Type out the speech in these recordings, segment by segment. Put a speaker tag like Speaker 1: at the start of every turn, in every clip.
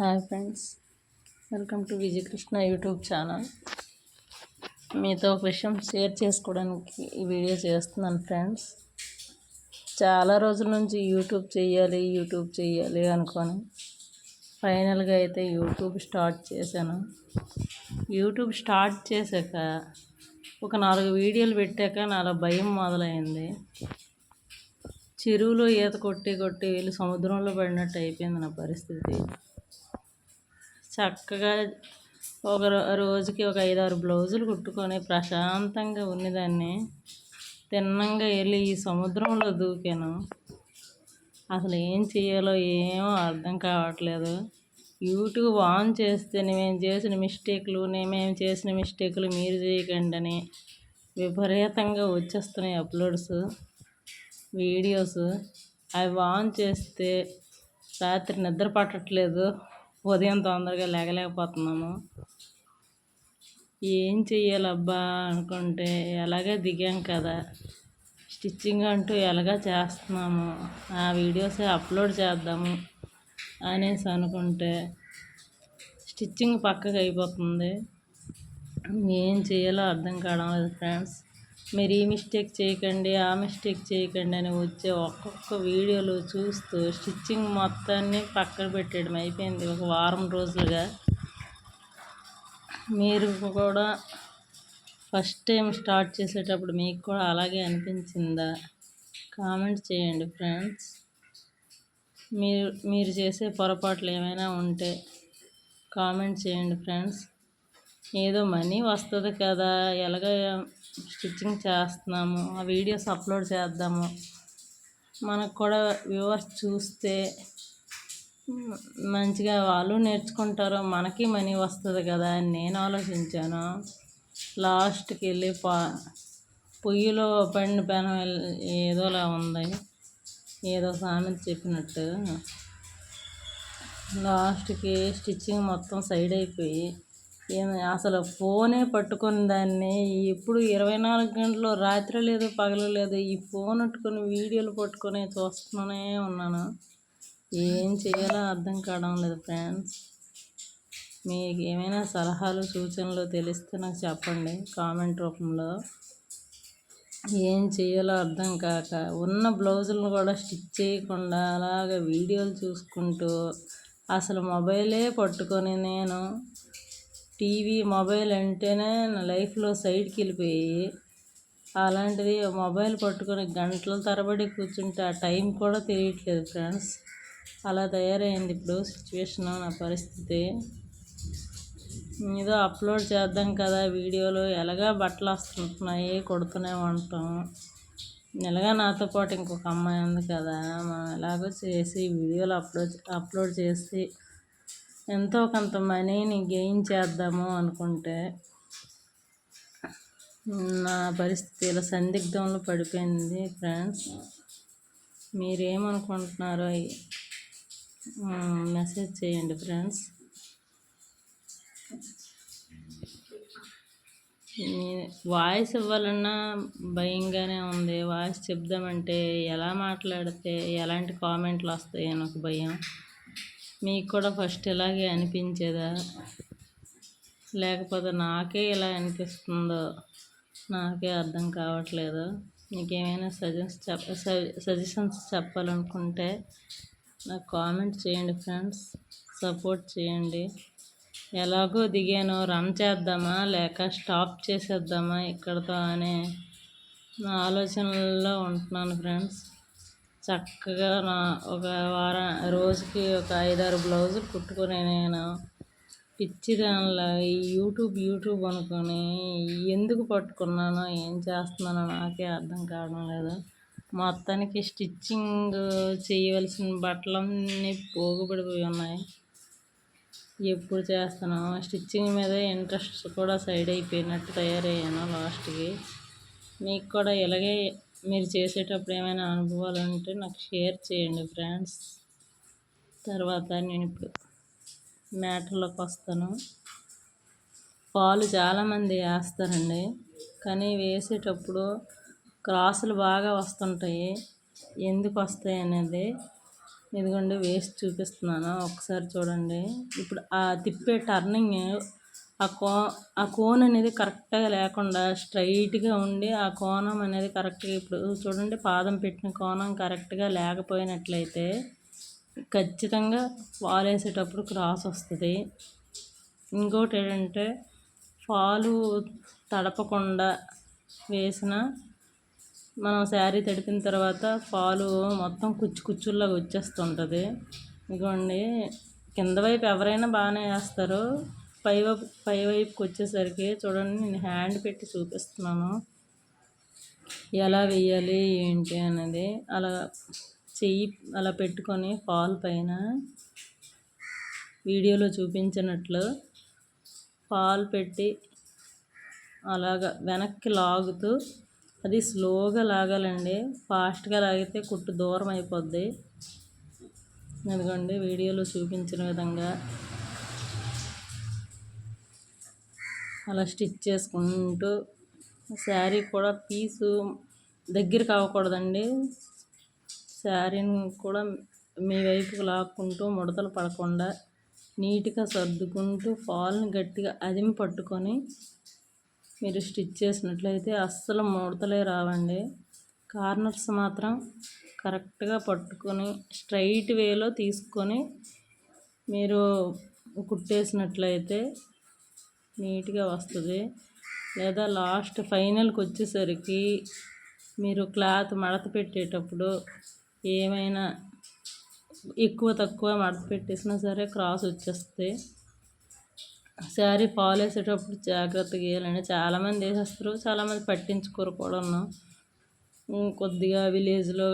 Speaker 1: Hi friends welcome to Vijayakrishna YouTube channel. మీతో ఒక విషయం షేర్ చేసుకోవడానికి ఈ వీడియో చేస్తున్నాను ఫ్రెండ్స్. చాలా రోజుల నుంచి యూట్యూబ్ చేయాలి యూట్యూబ్ చేయాలి అనుకొని ఫైనల్గా అయితే యూట్యూబ్ స్టార్ట్ చేశాను. యూట్యూబ్ స్టార్ట్ చేశాక ఒక నాలుగు వీడియోలు పెట్టాక నాలో భయం మొదలైంది. చెరువులో ఈత కొట్టి కొట్టి వెళ్ళి సముద్రంలో పడినట్టు అయిపోయింది నా పరిస్థితి. చక్కగా ఒక రోజుకి ఒక ఐదారు బ్లౌజులు కుట్టుకొని ప్రశాంతంగా ఉన్నదాన్ని తిన్నంగా వెళ్ళి ఈ సముద్రంలో దూకాను. అసలు ఏం చేయాలో ఏమో అర్థం కావట్లేదు. యూట్యూబ్ ఆన్ చేస్తే మేము చేసిన మిస్టేక్లు మేము చేసిన మిస్టేక్లు మీరు చేయకండి అని విపరీతంగా వచ్చేస్తున్నాయి అప్లోడ్స్ వీడియోస్. అవి ఆన్ చేస్తే రాత్రి నిద్ర పట్టట్లేదు. ఉదయం తొందరగా లేగలేకపోతున్నాము ఏం చెయ్యాలబ్బా అనుకుంటే ఎలాగే దిగాం కదా. స్టిచ్చింగ్ అంటూ ఎలాగా చేస్తున్నాము ఆ వీడియోస్ అప్లోడ్ చేద్దాము అనేసి అనుకుంటే స్టిచ్చింగ్ పక్కకు అయిపోతుంది. ఏం చేయాలో అర్థం కావడం లేదు ఫ్రెండ్స్. మీరు ఈ మిస్టేక్ చేయకండి ఆ మిస్టేక్ చేయకండి అని వచ్చే ఒక్కొక్క వీడియోలు చూస్తూ స్టిచ్చింగ్ మొత్తాన్ని పక్కన పెట్టడం అయిపోయింది. ఒక వారం రోజులుగా. మీరు కూడా ఫస్ట్ టైం స్టార్ట్ చేసేటప్పుడు మీకు కూడా అలాగే అనిపించిందా? కామెంట్ చేయండి ఫ్రెండ్స్. మీరు మీరు చేసే పొరపాట్లు ఏమైనా ఉంటే కామెంట్ చేయండి ఫ్రెండ్స్. ఏదో మనీ వస్తుంది కదా ఎలాగ స్టిచ్చింగ్ చేస్తున్నాము ఆ వీడియోస్ అప్లోడ్ చేద్దాము. మనకు కూడా వ్యూవర్స్ చూస్తే మంచిగా వాళ్ళు నేర్చుకుంటారు మనకి మనీ వస్తుంది కదా అని నేను ఆలోచించాను. లాస్ట్కి వెళ్ళి పా పొయ్యిలో పండిన పెనం ఏదోలా ఉంది. ఏదో సామెత చెప్పినట్టు. లాస్ట్కి స్టిచ్చింగ్ మొత్తం సైడ్ అయిపోయి అసలు ఫోనే పట్టుకుని దాన్ని ఇప్పుడు ఇరవై నాలుగు గంటలు రాత్రి లేదు పగలు లేదు ఈ ఫోన్ పట్టుకొని వీడియోలు పట్టుకొని చూస్తూనే ఉన్నాను. ఏం చేయాలో అర్థం కావడం లేదు ఫ్రెండ్స్. మీకు ఏమైనా సలహాలు సూచనలు తెలిస్తే నాకు చెప్పండి కామెంట్ రూపంలో. ఏం చేయాలో అర్థం కాక ఉన్న బ్లౌజులను కూడా స్టిచ్ చేయకుండా అలాగ వీడియోలు చూసుకుంటూ అసలు మొబైలే పట్టుకొని నేను టీవీ మొబైల్ అంటేనే నా లైఫ్లో సైడ్కి వెళ్ళిపోయి అలాంటిది మొబైల్ పట్టుకొని గంటల తరబడి కూర్చుంటే ఆ టైం కూడా తెలియట్లేదు ఫ్రెండ్స్. అలా తయారైంది ఇప్పుడు సిచ్యువేషన్ నా పరిస్థితి. ఏదో అప్లోడ్ చేద్దాం కదా వీడియోలు ఎలాగా బట్టలు వస్తుంటున్నాయి కొడుతూనే ఉంటాం. ఎలాగా నాతో పాటు ఇంకొక అమ్మాయి ఉంది కదా మనం ఎలాగో చేసి వీడియోలు అప్లోడ్ అప్లోడ్ చేసి ఎంతో కొంత మనీని గెయిన్ చేద్దాము అనుకుంటే నా పరిస్థితి ఇలా సందిగ్ధంలో పడిపోయింది ఫ్రెండ్స్. మీరేమనుకుంటున్నారో మెసేజ్ చేయండి ఫ్రెండ్స్. వాయిస్ ఇవ్వాలన్నా భయంగానే ఉంది. వాయిస్ చెప్దామంటే ఎలా మాట్లాడితే ఎలాంటి కామెంట్లు వస్తాయి అని ఒక భయం. మీకు కూడా ఫస్ట్ ఇలాగే అనిపించేదా? లేకపోతే నాకే ఇలా అనిపిస్తుందో? నాకే అర్థం కావట్లేదు? మీకు ఏమైనా సజెషన్స్ చెప్ప సజెషన్స్ చెప్పాలనుకుంటే నాకు కామెంట్ చేయండి ఫ్రెండ్స్. సపోర్ట్ చేయండి. ఎలాగో దిగాను రన్ చేద్దామా? లేక స్టాప్ చేసేద్దామా ఇక్కడతో అనే నా ఆలోచనల్లో ఉంటున్నాను ఫ్రెండ్స్. చక్కగా నా ఒక వారం రోజుకి ఒక ఐదారు బ్లౌజులు కుట్టుకొని నేను పిచ్చి దానిలో ఈ యూట్యూబ్ యూట్యూబ్ అనుకొని ఎందుకు పట్టుకున్నానో ఏం చేస్తున్నానో నాకే అర్థం కావడం లేదు. మొత్తానికి స్టిచ్చింగ్ చేయవలసిన బట్టలన్నీ పోగుపడిపోయి ఉన్నాయి. ఎప్పుడు చేస్తాను స్టిచ్చింగ్ మీద ఇంట్రెస్ట్ కూడా సైడ్ అయిపోయినట్టు తయారయ్యాను లాస్ట్కి. మీకు కూడా ఇలాగే మీరు చేసేటప్పుడు ఏమైనా అనుభవాలు ఉంటే నాకు షేర్ చేయండి ఫ్రెండ్స్. తర్వాత నేను ఇప్పుడు మ్యాటర్లోకి వస్తాను. పాలు చాలామంది వేస్తారండి. కానీ వేసేటప్పుడు క్రాసులు బాగా వస్తుంటాయి. ఎందుకు వస్తాయి అనేది ఇదిగోండి వేస్ట్ చూపిస్తున్నాను. ఒకసారి చూడండి. ఇప్పుడు ఆ తిప్పే టర్నింగ్ ఆ కో ఆ కోన్ అనేది కరెక్ట్గా లేకుండా స్ట్రైట్గా ఉండి ఆ కోణం అనేది కరెక్ట్గా ఇప్పుడు చూడండి పాదం పెట్టిన కోణం కరెక్ట్గా లేకపోయినట్లయితే ఖచ్చితంగా ఫాల్ వేసేటప్పుడు క్రాస్ వస్తుంది. ఇంకోటి ఏంటంటే ఫాలు తడపకుండా వేసిన మనం శారీ తడిపిన తర్వాత పాలు మొత్తం కుచ్చు కుచ్చుల్లాగా వచ్చేస్తుంటుంది. ఇదిగోండి కింద వైపు ఎవరైనా బాగానే వేస్తారు. పై వైపు పై వైపుకి వచ్చేసరికి చూడండి నేను హ్యాండ్ పెట్టి చూపిస్తున్నాను. ఎలా వేయాలి ఏంటి అనేది అలా చెయ్యి అలా పెట్టుకొని ఫాల్ పైన వీడియోలో చూపించినట్లు ఫాల్ పెట్టి అలాగ వెనక్కి లాగుతూ అది స్లోగా లాగాలండి. ఫాస్ట్గా లాగితే కుట్టు దూరం అయిపోద్ది. ఎందుకండి వీడియోలో చూపించిన విధంగా. అలా స్టిచ్ చేసుకుంటూ శారీ కూడా పీసు దగ్గర అవ్వకూడదండి. శారీని కూడా మీ వైపుకు లాక్కుంటూ ముడతలు పడకుండా నీట్గా సర్దుకుంటూ ఫాల్ని గట్టిగా అదిమి పట్టుకొని మీరు స్టిచ్ చేసినట్లయితే అస్సలు ముడతలే రావండి. కార్నర్స్ మాత్రం కరెక్ట్గా పట్టుకొని స్ట్రైట్ వేలో తీసుకొని మీరు కుట్టేసినట్లయితే నీట్గా వస్తుంది. లేదా లాస్ట్ ఫైనల్కి వచ్చేసరికి మీరు క్లాత్ మడత పెట్టేటప్పుడు ఏమైనా ఎక్కువ తక్కువ మడత పెట్టేసినా సరే క్రాస్ వచ్చేస్తుంది. శారీ పాలేసేటప్పుడు వేసేటప్పుడు జాగ్రత్తగా వేయాలండి. చాలామంది వేసేస్తారు. చాలామంది పట్టించుకోరు కూడా కొద్దిగా విలేజ్లో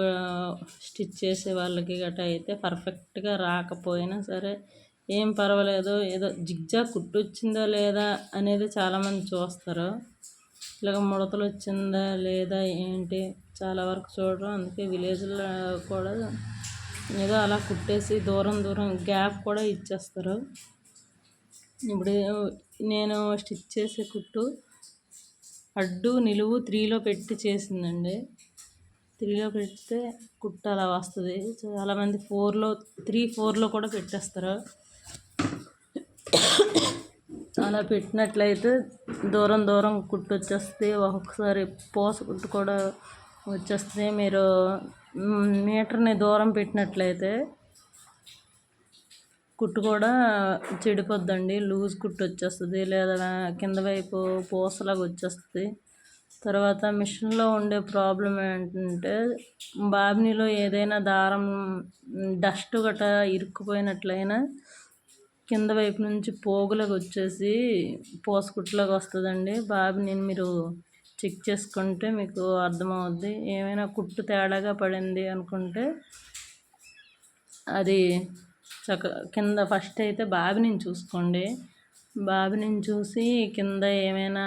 Speaker 1: స్టిచ్ చేసే వాళ్ళకి గట్రా అయితే పర్ఫెక్ట్గా రాకపోయినా సరే ఏం పర్వాలేదు. ఏదో జిగ్జా కుట్టు వచ్చిందా లేదా అనేది చాలామంది చూస్తారు. ఇలాగ ముడతలు వచ్చిందా లేదా ఏంటి చాలా వరకు చూడరు. అందుకే విలేజ్లో కూడా ఏదో అలా కుట్టేసి దూరం దూరం గ్యాప్ కూడా ఇచ్చేస్తారు. ఇప్పుడు నేను స్టిచ్ చేసే కుట్టు అడ్డు నిలువు త్రీలో పెట్టి చేసిందండి. త్రీలో పెడితే కుట్టు అలా వస్తుంది. చాలామంది ఫోర్లో త్రీ ఫోర్లో కూడా పెట్టేస్తారు. అలా పెట్టినట్లయితే దూరం దూరం కుట్టు వచ్చేస్తుంది ఒక్కొక్కసారి పోస కుట్టు కూడా వచ్చేస్తుంది మీరు మీటర్ని దూరం పెట్టినట్లయితే కుట్టు కూడా చెడిపోద్దండి. లూజ్ కుట్టు వచ్చేస్తుంది లేదా కింద వైపు పూసలాగా వచ్చేస్తుంది. తర్వాత మిషన్లో ఉండే ప్రాబ్లం ఏంటంటే బాబినీలో ఏదైనా దారం డస్ట్ గట్ట ఇరుక్కుపోయినట్లయినా కింద వైపు నుంచి పోగులకు వచ్చేసి పోసకుట్లాగా వస్తుందండి. బాబిని మీరు చెక్ చేసుకుంటే మీకు అర్థమవుద్ది. ఏమైనా కుట్టు తేడాగా పడింది అనుకుంటే అది చక్క కింద ఫస్ట్ అయితే బాబిని చూసుకోండి. బాబిని చూసి కింద ఏమైనా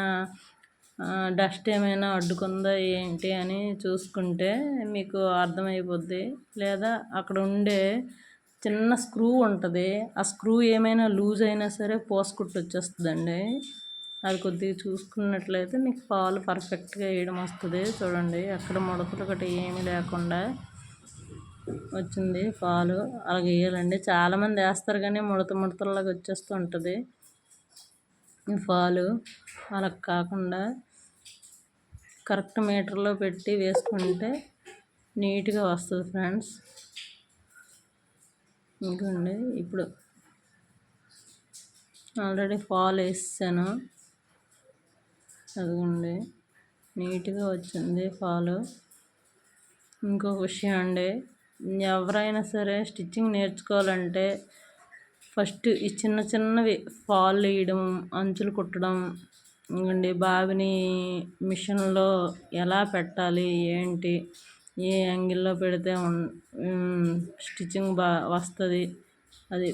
Speaker 1: డస్ట్ ఏమైనా అడ్డుకుందా ఏంటి అని చూసుకుంటే మీకు అర్థమైపోద్ది. లేదా అక్కడ ఉండే చిన్న స్క్రూ ఉంటుంది. ఆ స్క్రూ ఏమైనా లూజ్ అయినా సరే పోసుకుంటూ వచ్చేస్తుందండి అది కొద్దిగా చూసుకున్నట్లయితే మీకు పాలు పర్ఫెక్ట్గా వేయడం వస్తుంది. చూడండి అక్కడ ముడతలు ఒకటి ఏమీ లేకుండా వచ్చింది పాలు. అలా వేయాలండి. చాలామంది వేస్తారు కానీ ముడత ముడతలాగా వచ్చేస్తూ ఉంటుంది. పాలు అలా కాకుండా కరెక్ట్ మీటర్లో పెట్టి వేసుకుంటే నీట్గా వస్తుంది ఫ్రెండ్స్. ఇంకండి ఇప్పుడు ఆల్రెడీ ఫాల్ వేసాను అదిగోండి. నీట్గా వచ్చింది ఫాలు ఇంకొక విషయం అండి. ఎవరైనా సరే స్టిచ్చింగ్ నేర్చుకోవాలంటే ఫస్ట్ ఈ చిన్న చిన్నవి ఫాల్ వేయడం అంచులు కుట్టడం ఇంకండి బావిని మిషన్లో ఎలా పెట్టాలి ఏంటి ఏ యాంగిల్లో పెడితే స్టిచ్చింగ్ బా వస్తుంది అది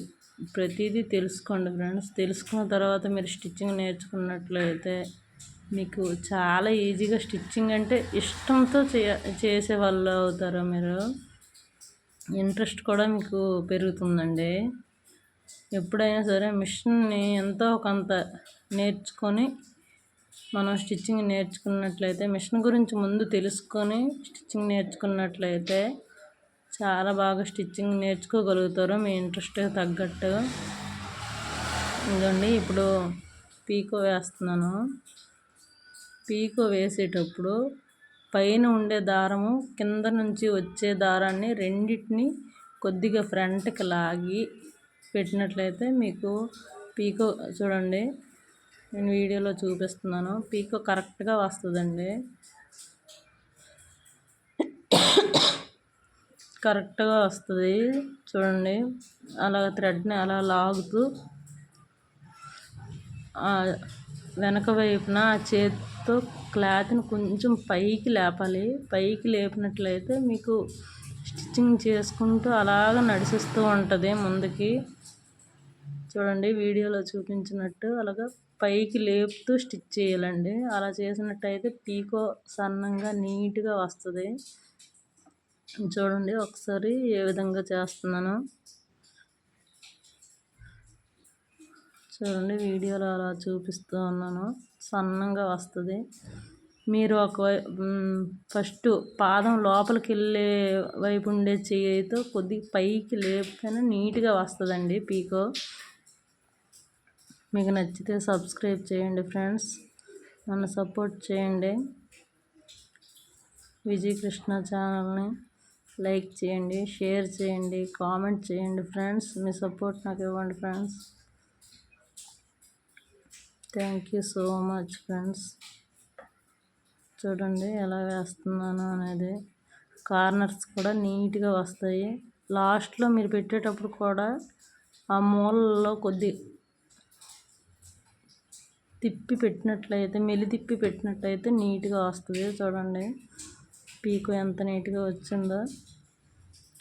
Speaker 1: ప్రతిదీ తెలుసుకోండి ఫ్రెండ్స్. తెలుసుకున్న తర్వాత మీరు స్టిచ్చింగ్ నేర్చుకున్నట్లయితే మీకు చాలా ఈజీగా స్టిచ్చింగ్ అంటే ఇష్టంతో చే చేసే వాళ్ళు అవుతారు మీరు? ఇంట్రెస్ట్ కూడా మీకు పెరుగుతుందండి. ఎప్పుడైనా సరే మిషన్ని ఎంతో కొంత నేర్చుకొని మనం స్టిచ్చింగ్ నేర్చుకున్నట్లయితే మిషన్ గురించి ముందు తెలుసుకొని స్టిచ్చింగ్ నేర్చుకున్నట్లయితే చాలా బాగా స్టిచ్చింగ్ నేర్చుకోగలుగుతారు. మీ ఇంట్రెస్ట్ తగ్గట్టు. ఇదండి ఇప్పుడు పీకో వేస్తున్నాను. పీకో వేసేటప్పుడు పైన ఉండే దారము కింద నుంచి వచ్చే దారాన్ని రెండింటిని కొద్దిగా ఫ్రంట్కి లాగి పెట్టినట్లయితే మీకు పీకో చూడండి. నేను వీడియోలో చూపిస్తున్నాను. పీకో కరెక్ట్గా వస్తుందండి. కరెక్ట్గా వస్తుంది. చూడండి. అలా థ్రెడ్ని అలా లాగుతూ వెనక వైపున చేతితో క్లాత్ని కొంచెం పైకి లేపాలి. పైకి లేపినట్లయితే మీకు స్టిచ్చింగ్ చేసుకుంటూ అలాగ నడిచిస్తూ ఉంటుంది ముందుకి. చూడండి. వీడియోలో చూపించినట్టు అలాగా పైకి లేపుతూ స్టిచ్ చేయాలండి. అలా చేసినట్టయితే పీకో సన్నంగా నీట్గా వస్తుంది. చూడండి ఒకసారి ఏ విధంగా చేస్తున్నాను. చూడండి వీడియోలో అలా చూపిస్తూ ఉన్నాను. సన్నంగా వస్తుంది. మీరు ఒక ఫస్ట్ పాదం లోపలికి వెళ్ళే వైపు ఉండే చేయితో కొద్దిగా పైకి లేపితేనే నీట్గా వస్తుందండి పీకో. మీకు నచ్చితే సబ్స్క్రైబ్ చేయండి ఫ్రెండ్స్. నన్ను సపోర్ట్ చేయండి. విజయ్ కృష్ణ ఛానల్ని లైక్ చేయండి షేర్ చేయండి కామెంట్ చేయండి ఫ్రెండ్స్. మీ సపోర్ట్ నాకు ఇవ్వండి friends. Thank you so much friends. చూడండి ఎలా వేస్తున్నాను అనేది. కార్నర్స్ కూడా నీట్గా వస్తాయి. లాస్ట్లో మీరు పెట్టేటప్పుడు కూడా ఆ మూలలో కొద్ది తిప్పి పెట్టినట్లయితే మెలి తిప్పి పెట్టినట్లయితే నీట్గా వస్తుంది చూడండి. పీకు ఎంత నీట్గా వచ్చిందో.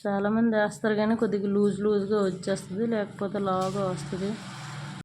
Speaker 1: చాలామంది వేస్తారు కానీ కొద్దిగా లూజ్ లూజ్గా వచ్చేస్తుంది లేకపోతే లాగా వస్తుంది.